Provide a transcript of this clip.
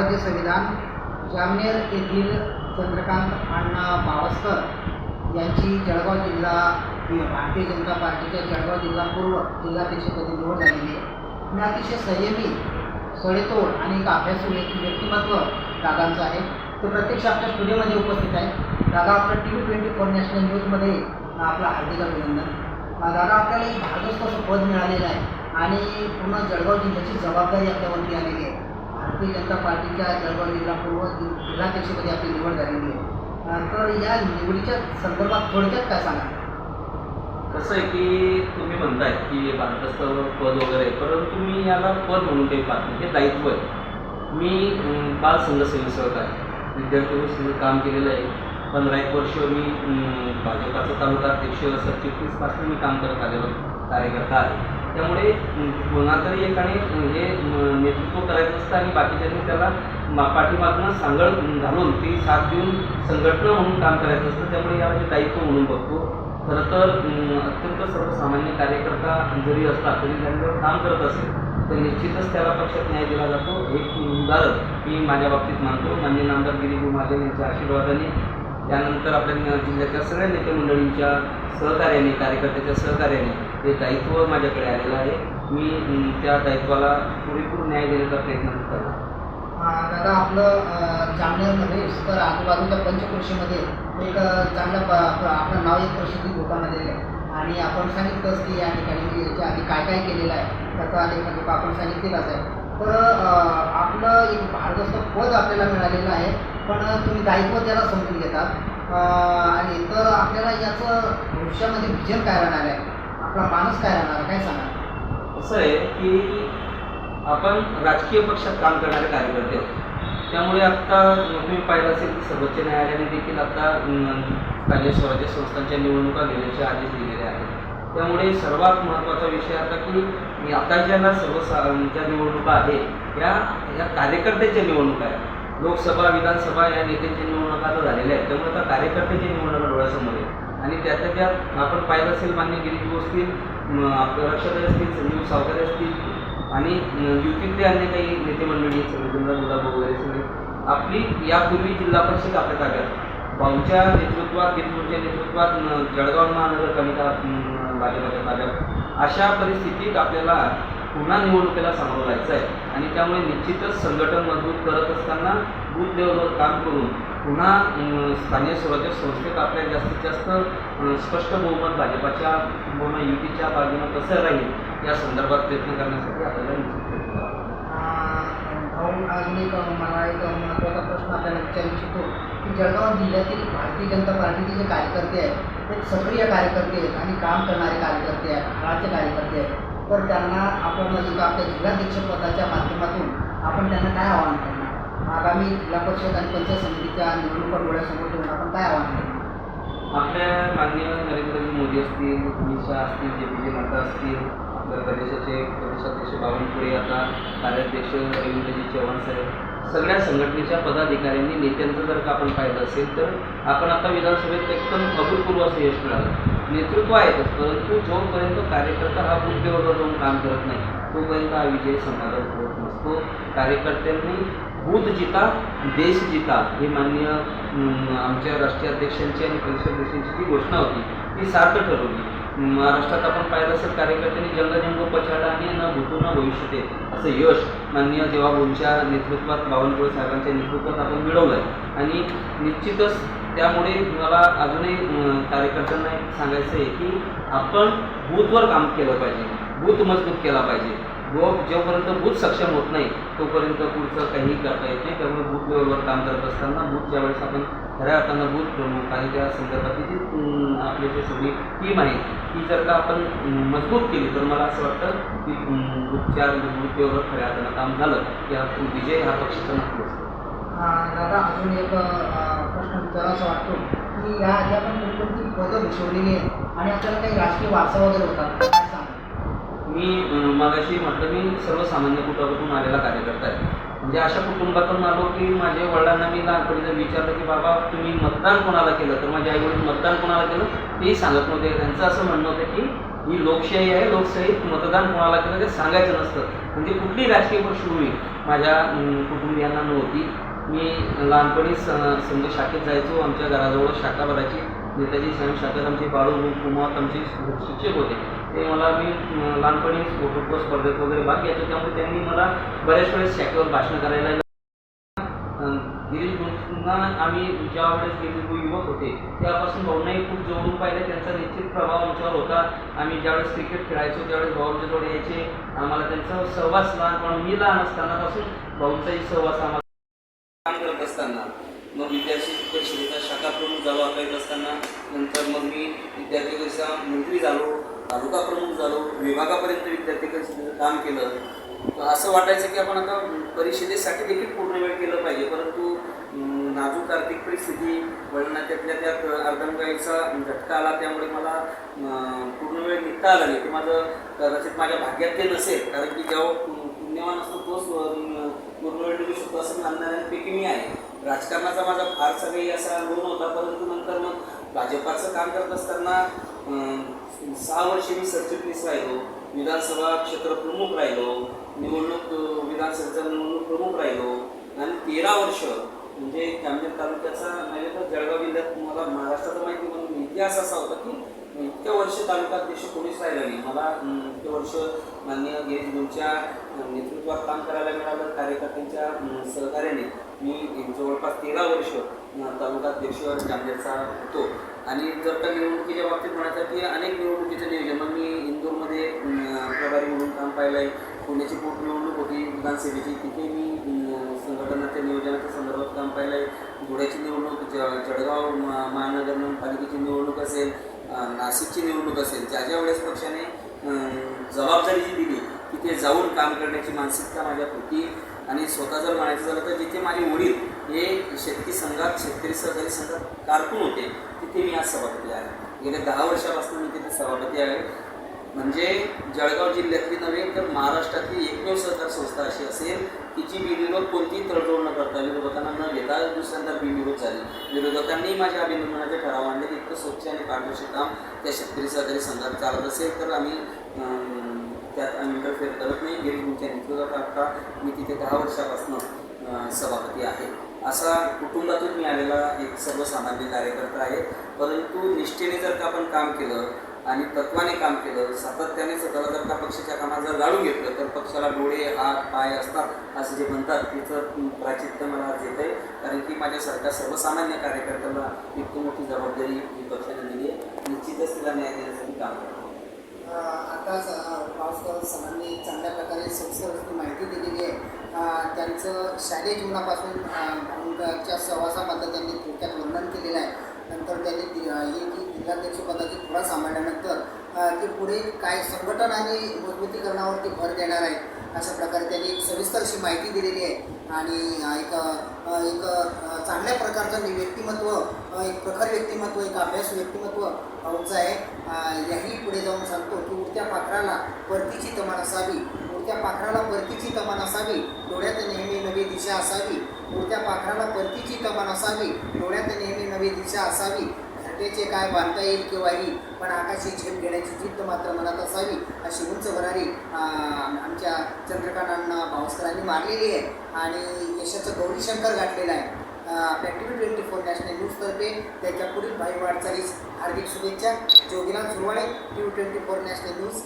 जय संविधान जामनेर येथील चंद्रकांत अण्णा बावस्कर यांची जळगाव जिल्हा भारतीय जनता पार्टीच्या जळगाव जिल्हा पूर्व जिल्हाध्यक्षपदी निवड झालेली आहे. मी अतिशय संयमी सडेतोड आणि एक अभ्यासू व्यक्तिमत्व दादांचं आहे. तो प्रत्यक्ष आपल्या स्टुडिओमध्ये उपस्थित आहे. दादा आपलं T V twenty four national न्यूजमध्ये अं, आपलं हार्दिक अभिनंदन. दादा आपल्याला एक भारदस्त असं पद मिळालेलं आहे आणि पूर्ण जळगाव जिल्ह्याची जबाबदारी आपल्यावरती आलेली आहे. भारतीय जनता पार्टीच्या जळगाव जिल्हा पूर्व जिल्हाध्यक्षपदी आपली निवड झालेली आहे. तर या निवडीच्या संदर्भात थोडक्यात काय सांगा कसं आहे की तुम्ही म्हणताय की भारतस्थ पद वगैरे आहे, परंतु मी याला पद म्हणून काही पाहत नाही. हे दायित्व आहे. मी बाल संघसेवी सेवक आहे विद्यार्थी काम केलेलं आहे. पंधरा एक वर्ष मी भाजपाचा तालुका अध्यक्ष सरचिटणीसपासून मी काम करत आलेलो कार्यकर्ता आहे. त्यामुळे कोणातरी एकाने हे नेतृत्व करायचं असतं आणि बाकीच्यांनी त्याला मा- पाठीमागनं सांगड घालून ती साथ देऊन संघटना म्हणून काम करायचं असतं. त्यामुळे यामध्ये दायित्व म्हणून बघतो. खरं तर अत्यंत सर्वसामान्य कार्यकर्ता जरी असला तरी त्यांच्यावर काम करत असेल तर निश्चितच त्याला पक्षात न्याय दिला जातो. एक उदाहरण मी माझ्या बाबतीत मानतो. मान्य नामदार गिरीजी महाजन यांच्या आशीर्वादाने त्यानंतर आपल्या जिल्ह्याच्या सगळ्या नेते मंडळींच्या सहकार्याने कार्यकर्त्याच्या सहकार्याने ते दायित्व माझ्याकडे आलेलं आहे मी त्या दायित्वाला पुरेपूर न्याय देण्याचा प्रयत्न करतो दादा आपलं अं, नव्हे तर आजूबाजूच्या पंचकृषीमध्ये एक चांगलं प आपलं नाव एक प्रसिद्धी गोटामध्ये आहे. आणि आपण सांगितलंच की या ठिकाणी याच्या आधी काय काय केलेलं आहे त्याचा आधी म्हणजे आपण सांगितलेलाच आहे. तर आपलं एक भारदस्त पद आपल्याला मिळालेलं आहे पण तुम्ही दायित्व त्याला समजून घेतात. आणि तर आपल्याला याचं भविष्यामध्ये विजन काय राहणार आहे? आपला माणूस काय राहणार काय सांगा असं आहे की आपण राजकीय पक्षात काम करणारे कार्यकर्ते. त्यामुळे आत्ता तुम्ही पाहिलं असेल की सर्वोच्च न्यायालयाने देखील आता स्थानिक स्वराज्य संस्थांच्या निवडणुका घेण्याचे आदेश दिलेले आहेत. त्यामुळे सर्वात महत्त्वाचा विषय आता की आता ज्या ना सर्व ज्या निवडणुका आहेत या या कार्यकर्त्यांच्या निवडणुका आहेत. लोकसभा विधानसभा या नेत्यांच्या निवडणुका आता झालेल्या आहेत. त्यामुळे आता कार्यकर्त्याची निवडणुका डोळ्यासमोर आहे आणि त्यातल्या त्यात आपण पाहिलं असेल मान्य गिरीश असतील म, आपले असतील संजीव सावकारे असतील आणि युतीतले अन्य काही नेते मंडळी आहेत, गुलाब वगैरे सगळे. आपली यापूर्वी जिल्हा परिषद आपल्या ताब्यात. भाऊच्या नेतृत्वात गिरपूरच्या नेतृत्वात जळगाव महानगरपालिका अं, भाजपाच्या ताब्यात. अशा परिस्थितीत आपल्याला पुन्हा निवडणुकीला सामोरं जायचं आहे आणि त्यामुळे निश्चितच संघटन मजबूत करत असताना बूथ लेवलवर काम करून पुन्हा स्थानिक स्वराज्य संस्थेत आपल्या जास्तीत जास्त स्पष्ट बहुमत भाजपाच्या किंवा युतीच्या बाजूनं कसं राहील या संदर्भात प्रयत्न करण्यासाठी आपल्याला भाऊ अजून एक मला एक महत्त्वाचा प्रश्न आपल्याला विचारू इच्छितो की जळगाव जिल्ह्यातील भारतीय जनता पार्टीचे जे कार्यकर्ते आहेत ते सक्रिय कार्यकर्ते आहेत आणि काम करणारे कार्यकर्ते आहेत काळाचे कार्यकर्ते आहेत. तर त्यांना आपण म्हणजे आपल्या जिल्हाध्यक्षपदाच्या माध्यमातून आपण त्यांना काय आव्हान करणार? आगामी जिल्हा परिषद आणि पंचायत समितीच्या निवडणुका डोळ्यासमोर ठेवून आपण काय आव्हान करणार आपल्या माननीय नरेंद्रजी मोदी असतील अमित शहा असतील जे पी जे नड्डा असतील आपल्या प्रदेशाचे प्रदेशाध्यक्ष बावनकुळे आता कार्याध्यक्ष रवींद्रजी चव्हाण साहेब सगळ्या संघटनेच्या पदाधिकाऱ्यांनी नेत्यांचं जर का आपण पाहिलं असेल तर आपण आता विधानसभेत एकदम अभूतपूर्व असं यश मिळालं. नेतृत्व आहेतच परंतु जोपर्यंत कार्यकर्ता हा बूथ जाऊन काम करत नाही तोपर्यंत हा विजय समाधान होत नसतो. कार्यकर्त्यांनी बूथ जिता देश जिता ही मान्य आमच्या राष्ट्रीय अध्यक्षांची आणि परिषदेशांची जी घोषणा होती ती सार्थ ठरवली. महाराष्ट्रात आपण पाहिलं असेल कार्यकर्त्यांनी जंगजंग पछाडा आणि न भूतो न भविष्यते असं यश माननीय देवाभाऊंच्या नेतृत्वात बावनकुळे साहेबांच्या नेतृत्वात आपण मिळवलं आहे आणि निश्चितच त्यामुळे मला अजूनही कार्यकर्त्यांना सांगायचं आहे की आपण बूथवर काम केलं पाहिजे बूथ मजबूत केला पाहिजे. व जोपर्यंत बूथ सक्षम होत नाही तोपर्यंत पुढचं काहीही करता येत नाही. त्यामुळे बूथ लेवलवर काम करत असताना बूथ ज्यावेळेस आपण खऱ्या अर्थानं बूथ प्रमुख आणि त्या संदर्भातली जी आपली जी सगळी टीम आहे ती जर का आपण मजबूत केली तर मला असं वाटतं की अं, बूथच्या बूथ लेवलवर खऱ्या अर्थानं काम झालं या विजय हा पक्षाचा नक्की असतो. दादा अजून एक प्रश्न प्रश्न असं वाटतो की या आधी आपण कोणकोणती पदं भूषवलेली आहेत? आणि आपल्याला काही राजकीय वारसा वगैरे होता? मी मागाशी म्हटलं मी सर्वसामान्य कुटुंबातून आलेला कार्यकर्ता आहे म्हणजे अशा कुटुंबातून आलो की माझ्या वडिलांना मी लहानपणी जर विचारलं की बाबा तुम्ही मतदान कोणाला केलं तर माझ्या आईवडील मतदान कोणाला केलं तेही सांगत नव्हते त्यांचं असं म्हणणं होतं की ही लोकशाही आहे लोकशाहीत मतदान कोणाला केलं ते सांगायचं नसतं म्हणजे कुठली राजकीय पार्श्वभूमी माझ्या कुटुंबियांना नव्हती मी लहानपणी संघ शाखेत जायचो आमच्या घराजवळ शाखा भरायची नेताजी स्वयंशाखेत शाखेत आमचे बाळू कुमार आमचे शिक्षक होते ते मला मी लहानपणी फोटो स्पर्धेत वगैरे भाग घ्यायचो. त्यामुळे त्यांनी मला बऱ्याच वेळेस शाखेवर भाषण करायला अं, आम्ही ज्या वेळेस गिरीश युवक होते तेव्हापासून भाऊनाही खूप जवळून पाहिले. त्यांचा निश्चित प्रभाव आमच्यावर होता. आम्ही ज्यावेळेस क्रिकेट खेळायचो त्यावेळेस भाऊंच्या यायचे. आम्हाला त्यांचा सहवास लहानपण मी लहान असतानापासून भाऊंचाही सहवास आम्हाला काम करत असताना मग विद्यार्थी परिषदेचा शाखा प्रमुख झालो अकरावीत येत असताना. नंतर मग मी विद्यार्थी परिषदेचा मंत्री झालो तालुका प्रमुख झालो विभागापर्यंत विद्यार्थी परिषदेचं काम केलं. तर असं वाटायचं की आपण आता परिषदेसाठी देखील पूर्ण वेळ केलं पाहिजे. परंतु नाजूक आर्थिक परिस्थिती वळणा त्यातल्या त्यात अर्धंगाईचा झटका आला. त्यामुळे मला पूर्ण वेळ निघता आला नाही. ते माझं कदाचित माझ्या भाग्यात ते नसेल. कारण की जेव्हा पुण्यवान असतो तोच पूर्ण वेळ निघू शकतो असं मानणाऱ्यांपैकी मी आहे. राजकारणाचा माझा फारसा काही असा लोन होता परंतु नंतर मग भाजपाचं काम करत असताना सहा वर्षे मी सरचिटणीस राहिलो विधानसभा क्षेत्र प्रमुख राहिलो निवडणूक विधानसभेचा निवडणूक प्रमुख राहिलो आणि तेरा वर्ष म्हणजे जामनेर तालुक्याचा नाही तर जळगाव जिल्ह्यात मला महाराष्ट्राचा माहिती म्हणून इतिहास असा होता की इतक्या वर्ष तालुकाध्यक्ष कोणीच राहिलं नाही. मला इतके वर्ष माननीय गिरीश नेतृत्वात काम करायला मिळालं कार्यकर्त्यांच्या सहकार्याने. मी जवळपास तेरा वर्ष तालुका अध्यक्ष जामनेरचा होतो. आणि जर का निवडणुकीच्या बाबतीत म्हणायचं की अनेक निवडणुकीचं नियोजन. मग मी इंदूरमध्ये प्रभारी म्हणून काम पाहिलं आहे पुण्याची पोटनिवडणूक होती विधानसभेची. तिथे मी संघटनाच्या नियोजनाच्या संदर्भात काम पाहिलं आहे धुळ्याची निवडणूक ज जळगाव महानगर पालिकेची निवडणूक असेल नाशिकची निवडणूक असेल ज्या ज्या वेळेस पक्षाने जबाबदारी जी दिली तिथे जाऊन काम करण्याची मानसिकता माझ्या होती. आणि स्वतः जर म्हणायचं झालं तर जिथे माझे वडील हे शेतकरी संघात शेतकरी सहकारी संघात कारकून होते तिथे मी आज सभापती आहे. गेल्या दहा वर्षापासून मी तिथे सभापती आहे. म्हणजे जळगाव जिल्ह्यातली नव्हे तर महाराष्ट्रातली एकमेव सहकार संस्था अशी असेल तिची जी कोणतीही तडजोड न करता विरोधकांना न घेता दुसऱ्यांदा बिनविरोध झाली. विरोधकांनी माझ्या अभिनंदनाचे ठराव आणले इतकं स्वच्छ आणि पारदर्शक काम त्या शेतकरी सहकारी संघात चालत असेल तर आम्ही त्यात आम्ही इंटरफेअर करत नाही. गिरीशच्या नेतृत्वात आता मी तिथे दहा वर्षापासून सभापती आहे. असा कुटुंबातून मी आलेला एक सर्वसामान्य कार्यकर्ता आहे. परंतु निष्ठेने जर का आपण काम केलं आणि तत्वाने काम केलं. सातत्याने स्वतःला जर का पक्षाच्या कामात जर गाडून घेतलं तर पक्षाला डोळे हात पाय असतात असं जे म्हणतात तिचं प्राचित्य मला आज येत आहे कारण की माझ्यासारख्या सर्वसामान्य कार्यकर्त्याला इतकी मोठी जबाबदारी ही पक्षाने दिली आहे. निश्चितच तिला न्याय देण्यासाठी काम करतो. आताच पावसावर सरांनी चांगल्या प्रकारे संस्कृती माहिती दिलेली आहे. त्यांचं शालेय जीवनापासून अ, सहवासाबद्दल त्यांनी थोडक्यात वर्णन केलेलं आहे. नंतर त्यांनी ही जी जिल्हाध्यक्षपदाची पुरा सांभाळल्यानंतर ते पुढे काय संघटन आणि मजबूतीकरणावरती भर देणार आहेत अशा प्रकारे त्यांनी एक सविस्तर अशी माहिती दिलेली आहे. आणि एक एक चांगल्या प्रकारचं व्यक्तिमत्व एक प्रखर व्यक्तिमत्व एक अभ्यास व्यक्तिमत्व भाऊचं आहे. याही पुढे जाऊन सांगतो की उडत्या पाखराला परतीची तमान असावी उडत्या पाखराला परतीची तमान असावी डोळ्यात त्याने दिशा असावी. पुढच्या पाखराला परतीची कमान असावी. डोळ्यात नेहमी नवी दिशा असावी. घरटेचे काय बांधता येईल किंवाही पण आकाशी झेप घेण्याची जिद्द मात्र मनात असावी अशी उंच भरारी आमच्या चंद्रकांतांना भावस्करांनी मारलेली आहे. आणि यशाचं गौरीशंकर गाठलेलं आहे. अ, आपल्या ट्वेंटी फोर नॅशनल न्यूजतर्फे त्याच्या पुढील भाई वाटचालीस हार्दिक शुभेच्छा. Jogilal Surwade T twenty four national news.